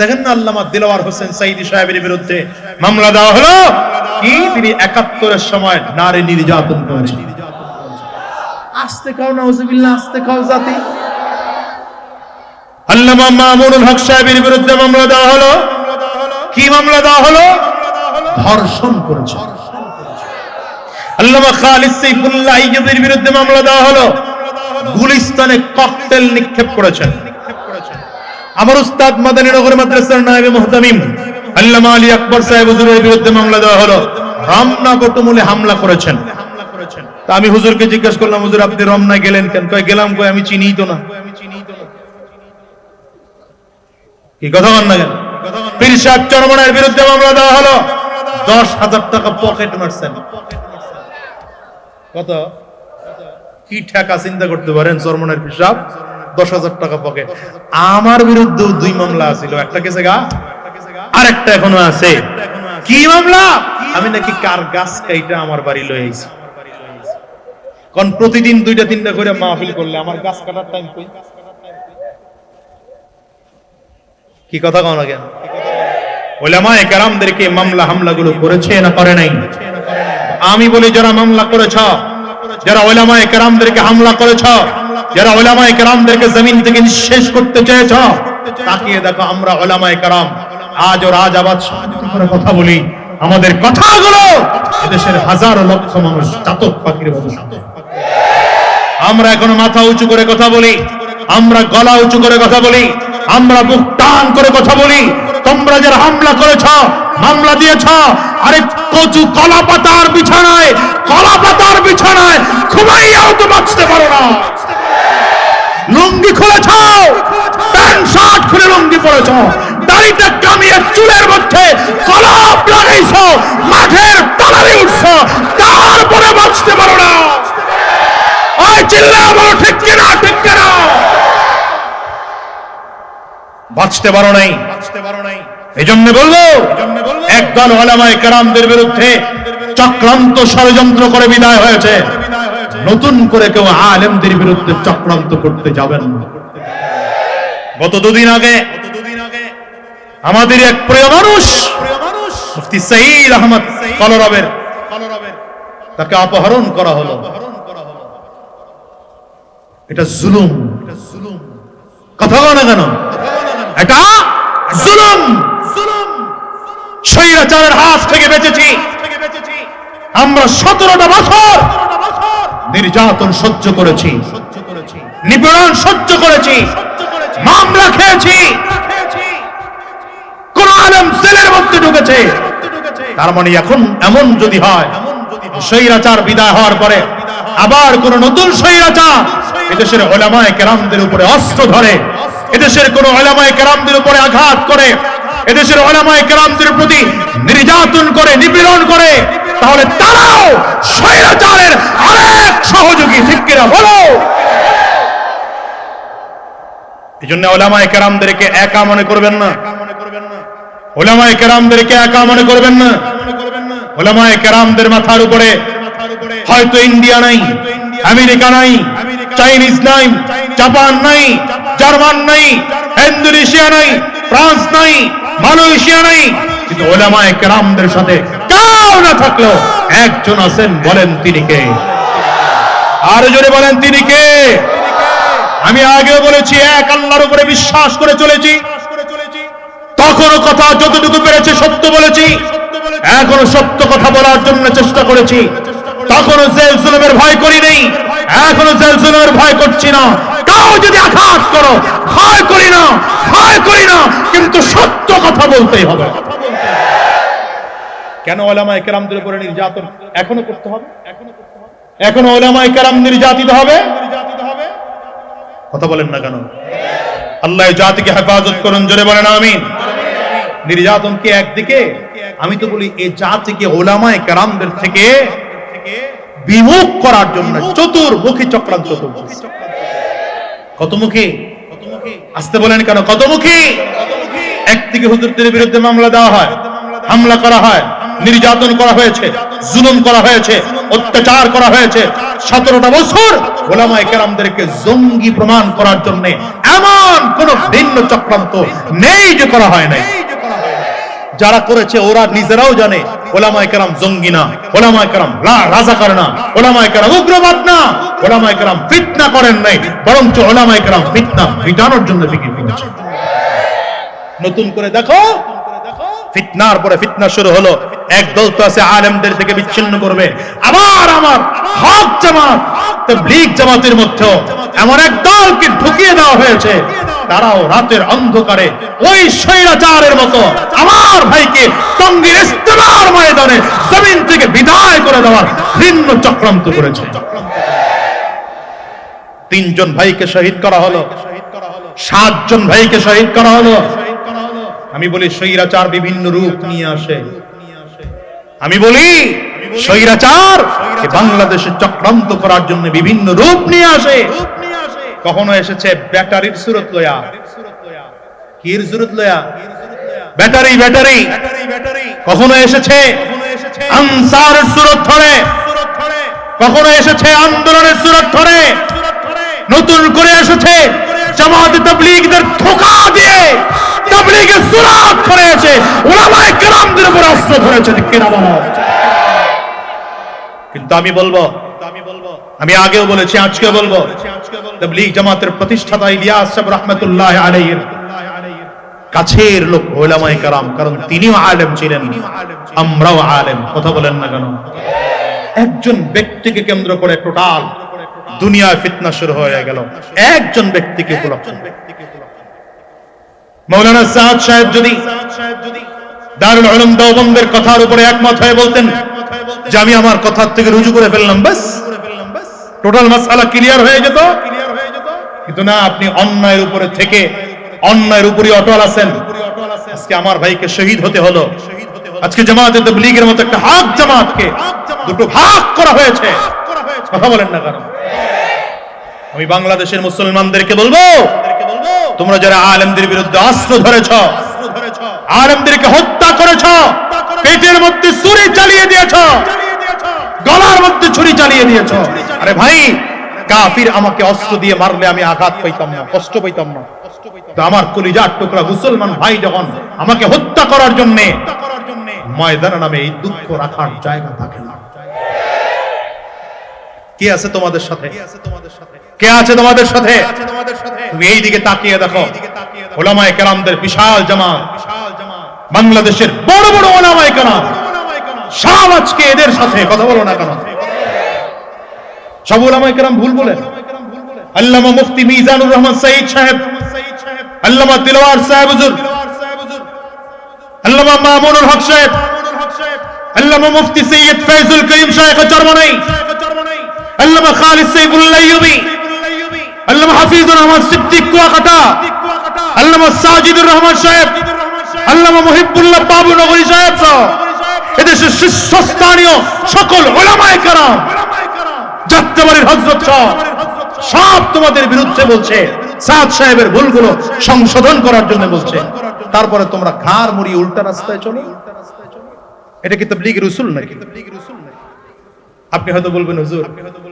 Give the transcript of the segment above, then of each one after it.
দেখেন না আল্লামা দিলওয়ার হোসেন সাইদি সাহেবের বিরুদ্ধে মামলা দেওয়া হলো? কি তিনি একাত্তরের সময় নারী নির্যাতন করেছেন। আস্তে খাও, নাউজুবিল্লাহ, আস্তে খাও জাতি। আল্লামা মামুনুল হক সাহেবের বিরুদ্ধে মামলা দেওয়া হলো? কি মামলা দেওয়া হলো? ধর্ষণ করেছে আল্লামা খালিদ সাইফুল্লাহ বিরুদ্ধে মামলা দেওয়া হলো। গুলিস্তানে ককটেল নিক্ষেপ করেছেন। আমার উস্তাদ মাদানী নগর মাদ্রাসার নায়েবে মুহতামিম আল্লামা আলী আকবর সাহেব হুজুরের বিরুদ্ধে মামলা দেওয়া হলো। রমনা বটমূলে হামলা করেছেন। তা আমি হুজুরকে জিজ্ঞেস করলাম, হুজুর, আপনি রমনা গেলেন কেন? কয়, গেলাম কই আমি চিনিই তো না। কি কথা বল না কেন? পীর সাহেব চরমনের বিরুদ্ধে মামলা দেওয়া হলো। দশ হাজার টাকা পকেট মারছেন। কত? কি ঠেকা চিন্তা করতে পারেন চরমনের পীর সাহেব? দশ হাজার টাকা পকেট আমার বিরুদ্ধে দুই মামলা ছিল একটা কেসে গা, আরেকটা এখনও আছে। কি মামলা? আমি নাকি কার গাছ কাইটা আমার বাড়ি লয়ে আইছি। কারণ প্রতিদিন দুইটা, তিনটা করে মাহফিল করলে আমার গাছ কাটার টাইম কই? কি কথা কও না কেন? ওলামায়ে কেরামদেরকে মামলা হামলাগুলো করেছে না করে নাই? আমি বলি, যারা মামলা করেছ, যারা ওলামায়ে কেরামদেরকে হামলা করেছ যারা ওলামায়ে কেরামদেরকে জমিন থেকে নিঃশেষ করতে চেয়েছ, তাকিয়ে দেখো আমরা ওলামায়ে কেরাম। আজ ও রাজ আবাদ করে কথা বলি। আমাদের কথাগুলো এদেশের হাজারো লক্ষ মানুষ চাতক পাখির মতো। আমরা এখনও মাথা উঁচু করে কথা বলি, আমরা গলা উঁচু করে কথা বলি, আমরা বুক টান করে কথা বলি। তোমরা যারা হামলা করেছ, মামলা দিয়েছ, আরে কচু কলা পাতার বিছানায় কলা পাতার বিছানায় ঘুমাইয়াও তো বাঁচতে পারো না। লুঙ্গি খুলেছ? প্যান্ট শার্ট খুলে লুঙ্গি পরেছ। দাড়িটা কামিয়ে চুলের মধ্যে কলাপ লাগাইছ। মাঠের তালারে উঠছ। তারপরে বাঁচতে পারো না। ওই চিল্লা বলো, ঠিক কিনা ঠিক কিনা? বাঁচতে পারো নাই। বাঁচতে পারো নাই এই জন্য বলব, একদল ওলামায়ে কেরামদের বিরুদ্ধে চক্রান্ত ষড়যন্ত্র করে বিদায় হয়েছে। নতুন করে কেউ আলেমদের বিরুদ্ধে চক্রান্ত করতে যাবেন না। গত দুদিন আগে আমাদের এক প্রিয় মানুষ, মুফতি সঈদ আহমদ কলরবের, তাকে অপহরণ করা হলো। এটা জুলুম। কথা বলো কেন? এটা জুলুম। স্বৈরাচারের হাত থেকে বেঁচেছি। আমরা সতেরোটা বছর নির্যাতন সহ্য করেছি। নিপীড়ন সহ্য করেছি। মামলা খেয়েছি। কোন আলম সেলের মধ্যে ঢুকেছে। তার মানে এখন এমন যদি হয়, স্বৈরাচার বিদায় হওয়ার পরে আবার কোন নতুন স্বৈরাচার এদেশের ওলামায় কেরামদের উপরে অস্ত্র ধরে, এদেশের কোন ওলামায় কেরামদের উপরে আঘাত করে, এদেশের ওলামায় কেরামদের প্রতি নির্যাতন করে, নিপীড়ন করে তাহলে তারাও স্বৈরাচারের আরেক সহযোগী ঠিক কিনা বলো এই জন্য ওলামায় কেরামদেরকে একা মনে করবেন না। ওলামায় কেরামদেরকে একা মনে করবেন না। ওলামায় কেরামদের মাথার উপরে হয়তো ইন্ডিয়া নাই, আমেরিকা নাই, চাইনিজ নাই, জাপান নাই, জার্মান নাই, ইন্দোনেশিয়া নাই, ফ্রান্স নাই, মালয়েশিয়া নাই। কিন্তু ওলামায় কেরামদের সাথে কেউ না থাকলেও একজন আছেন, বলেন তিনি কে? আর জোরে বলেন তিনি কে? আমি আগেও বলেছি, এক আল্লাহর উপরে বিশ্বাস করে চলেছি। তখনও কথা যতটুকু পেরেছে সত্য বলেছি। এখনও সত্য কথা বলার জন্য চেষ্টা করেছি। তখনও জেল ভয় করি নেই। এখনও জেল ভয় করছি না। তাও যদি আঘাত করো, ভয় করি না, ভয় করি না, কিন্তু সত্য কথা বলতেই হবে। কেন ওলামায়ে কেরামদের উপরে নির্যাতন এখনও করতে হবে? এখনও করতে হবে। এখনও ওলামায়ে কেরাম নির্যাতিত হবে? কথা বলেন না কেন? আল্লাহ জাতিকে হেফাজত করুন জোরে বলেন আমিন। নির্যাতন কি একদিকে? আমি তো বলি এই জাতিকে ওলামায়ে কেরামদের থেকে বিমুখ করার জন্য চতুর্মুখী চক্রান্ত কতমুখী? আসতে বলেন কেন? কতমুখী? একদিকে হুজুরদের বিরুদ্ধে মামলা দেওয়া হয় হামলা করা হয় নির্যাতন করা হয়েছে, জুলুম করা হয়েছে, অত্যাচার করা হয়েছে। সতেরোটা বছর ওলামায়ে কেরামদেরকে জঙ্গি প্রমাণ করার জন্য এমন কোন ভিন্ন চক্রান্ত নেই যে করা হয় নাই। যারা করেছে, ওরা নিজেরাও জানে, ওলামায়ে কেরাম জঙ্গি না, ওলামায়ে কেরাম রাজাকার না, ওলামায়ে কেরাম উগ্রবাদ না, ওলামায়ে কেরাম ফিতনা করেন নাই, বরঞ্চ ওলামায়ে কেরাম ফিতনা মিটানোর জন্য ফিকির করেছে। নতুন করে দেখো ফিতনার পরে ফিতনা শুরু হলো। এক দল তো আছে আলেমদের থেকে বিচ্ছিন্ন করবে। আবার আমার হক জামাত, তাবলীগ জামাতের মধ্যে এমন এক দলকে ঢুকিয়ে দেওয়া হয়েছে। তারাও রাতের অন্ধকারে ওই স্বৈরাচারের মতো আমার ভাইকে টঙ্গীর ইস্তেমার ময়দানে জমিন থেকে বিদায় করে দেওয়ার ভিন্ন চক্রান্ত করেছে। তিনজন ভাইকে শহীদ করা হলো। সাতজন ভাইকে শহীদ করা হলো। আমি বলি, স্বৈরাচার বিভিন্ন রূপ নিয়ে আসে। আমি বলি, স্বৈরাচার বাংলাদেশে চক্রান্ত করার জন্য বিভিন্ন রূপ নিয়ে আসে। কখনো এসেছে ব্যাটারির সুরত লয়া। কির সুরত লয়া? Battery battery. কখনো এসেছে আনসারের সুরত ধরে। কখনো এসেছে আন্দোলনের সুরত ধরে। নতুন করে এসেছে জামাত তাবলীগদের ধোঁকা দিয়ে তাবলীগের সুরাত করেছে কিন্তু আমি বলব, আমি আগেও বলেছি আজকে বলব জামাতের প্রতিষ্ঠাতা ইলিয়াস রহমাতুল্লাহ আলাইহির কাছের লোক কেরাম, কারণ তিনিও আলেম ছিলেন, আমরাও আলেম, কথা বলেন না কেন? একজন ব্যক্তিকে কেন্দ্র করে টোটাল দুনিয়ায় ফিতনা শুরু হয়ে গেল। একজন ব্যক্তিকে মৌলানা সাদ সাহেব যদি দারুল উলুম দেওবন্দের কথার উপরে একমত হয়ে বলতেন যে আমি আমার কথার থেকে রুজু করে ফেললাম, বাস। টোটাল মাসআলা ক্লিয়ার হয়ে যেত। কিন্তু না, আপনি অন্যায়ের উপরে থেকে অন্যায়ের উপরে অটল আছেন। আজকে আমার ভাইকে শহীদ হতে হলো। আজকে জামাতে তাবলীগের মতো একটা হাক জামাতকে দুটো ভাগ করা হয়েছে। কথা বলেন না কারণ। আমি বাংলাদেশের মুসলমানদেরকে বলব, তোমরা যারা আলেমদের বিরুদ্ধে অস্ত্র ধরেছ আলেমদেরকে হত্যা করেছ। পেটের মধ্যে ছুরি চালিয়ে দিয়েছ। গলার মধ্যে ছুরি চালিয়ে দিয়েছ। আরে ভাই কাফির আমাকে অস্ত্র দিয়ে মারলে আমি আঘাত পাইতাম না কষ্ট পাইতাম না। আমার কলিজার টুকরা মুসলমান ভাই যখন আমাকে হত্যা করার জন্য ময়দান নামে এই দুঃখ রাখার জায়গা থাকে না। কে আছে তোমাদের সাথে? কে আছে তোমাদের সাথে? তুমি এই দিকে তাকিয়ে দেখো। ওলামায়ে কেরামদের বিশাল জামাত। বাংলাদেশের বড় বড় ওলামায়ে কেরাম। সব আজকে এদের সাথে। কথা বলো না কেন? সব ওলামায়ে কেরাম ভুল বলেন আল্লামা মুফতি মিজানুর রহমান সঈদ সাহেব। আল্লামা দিলওয়ার সাহেব। হুজুর। আল্লামা মামুনুল হক সাহেব। আল্লামা মুফতি সৈয়দ ফয়জুল করিম শাইখ চরমনাই আল্লামা খালিদ সাইফুল্লাহ ইউবি আল্লামা হাফিজুর রহমান সিদ্দিক কুয়াকাটা, আল্লামা সাজিদুর রহমান সাহেব, আল্লামা মুহিবুল্লাহ বাবু নগরী সাহেব সহ এদেশের শীর্ষস্থানীয় সকল ওলামায়ে কেরাম, যাত্রাবাড়ির হযরত সহ সব তোমাদের বিরুদ্ধে বলছে, সাদ সাহেবের ভুলগুলো সংশোধন করার জন্য বলছে। তারপরে তোমরা ঘাড় মুড়িয়ে উল্টা রাস্তায় চলো। এটা কি তাবলীগ রসুল নাকি? আপনি হয়তো বলবেন হুজুর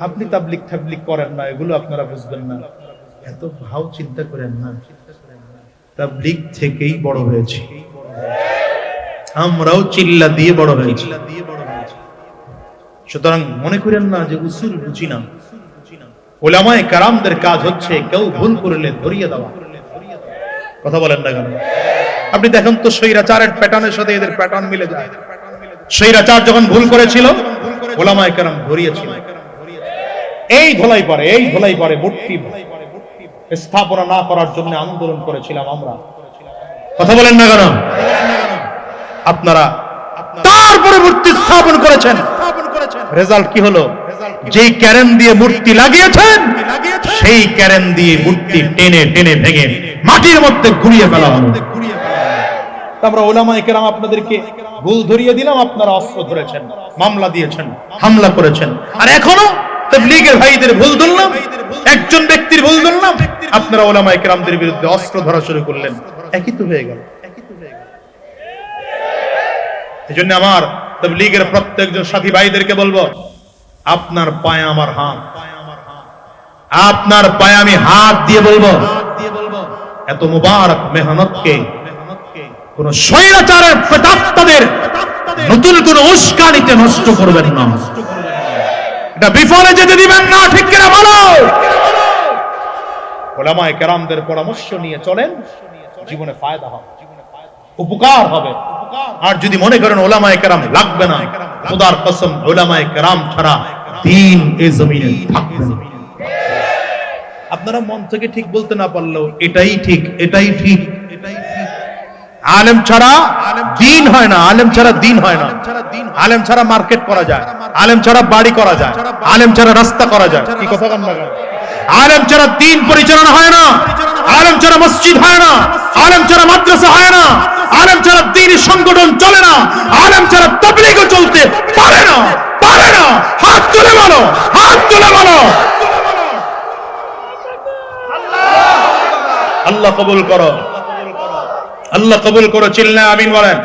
আপনি তাবলিক তাবলিক করেন না এগুলো আপনারা বুঝবেন না। এত ভাও চিন্তা করেন না। তাবলিক থেকেই বড় হয়েছে। আমরাও চিল্লা দিয়ে বড় হয়েছি। সুতরাং মনে করেন না যে উসুল বুঝি না। ওলামায়ে কারামদের কাজ হচ্ছে কেউ ভুল করলে ধরিয়ে দেওয়া। কথা বলেন না কেন? আপনি দেখেন তো স্বৈরাচারের প্যাটার্নের সাথে এদের প্যাটার্ন মিলে যায়। স্বৈরাচার যখন ভুল করেছিল ওলামায়ে কেরাম ধরিয়েছিল। এই ধোলাই এই ধোলাই মূর্তি স্থাপনা না করার জন্য আন্দোলন করেছিলাম আমরা। কথা বলেন না কেন? আপনারা স্থাপন করেছেন। রেজাল্ট কি হলো? যেই ক্যারেন দিয়ে মূর্তি লাগিয়েছেন, সেই ক্যারেন দিয়ে মূর্তি টেনে টেনে ভেঙে মাটির মধ্যে ঘুরিয়ে ফেলা হলো। আমরা ওলামায়ে কেরাম আপনাদেরকে ভুল ধরিয়ে দিলাম, আপনারা অস্ত্র ধরেছেন, মামলা দিয়েছেন, হামলা করেছেন। আর এখনও তাবলীগের ভাইদের ভুল ধরলাম, একজন ব্যক্তির ভুল ধরলাম, আপনারা ওলামায়ে কেরামদের বিরুদ্ধে অস্ত্র ধরা শুরু করলেন। একই তো হয়ে গেল। এই জন্য আমার লীগের প্রত্যেকজন সাথী ভাইদেরকে বলব, আপনার পায়ে আমার হাত। আপনার পায়ে আমি হাত দিয়ে বলব, এত মুবারক মেহনতকে কোন স্বৈরাচারের প্রেতাত্মাদের নতুন কোন উস্কানিতে নষ্ট করবেন না। এটা বিফলে যেতে দিবেন না, ঠিক কিনা বলো? ওলামায়ে কেরামদের পরামর্শ নিয়ে চলেন, জীবনে ফায়দা হবে, উপকার হবে। আর যদি মনে করেন ওলামায়ে কেরাম লাগবে না, খোদার কসম ওলামায়ে কেরাম ছাড়া দিন এই জমিনে থাকবে আপনারা মন থেকে ঠিক বলতে না পারলেও এটাই ঠিক এটাই ঠিক এটাই আলেম ছাড়া দিন হয় না আলেম ছাড়া দিন হয় না আলেম ছাড়া মার্কেট করা যায় আলেম ছাড়া বাড়ি করা যায় আলেম ছাড়া রাস্তা করা যায় কি কথা কান আলেম ছাড়া দিন পরিচালনা হয় না আলেম ছাড়া মসজিদ হয় না আলেম ছাড়া মাদ্রাসা হয় না আলেম ছাড়া দিন সংগঠন চলে না আলেম ছাড়া তবলিগও চলতে পারে না পারে না হাত তুলে বলো হাত তুলে বলো আল্লাহ কবুল করো আল্লাহ কবুল করো চিল্লা আমিন বলেন।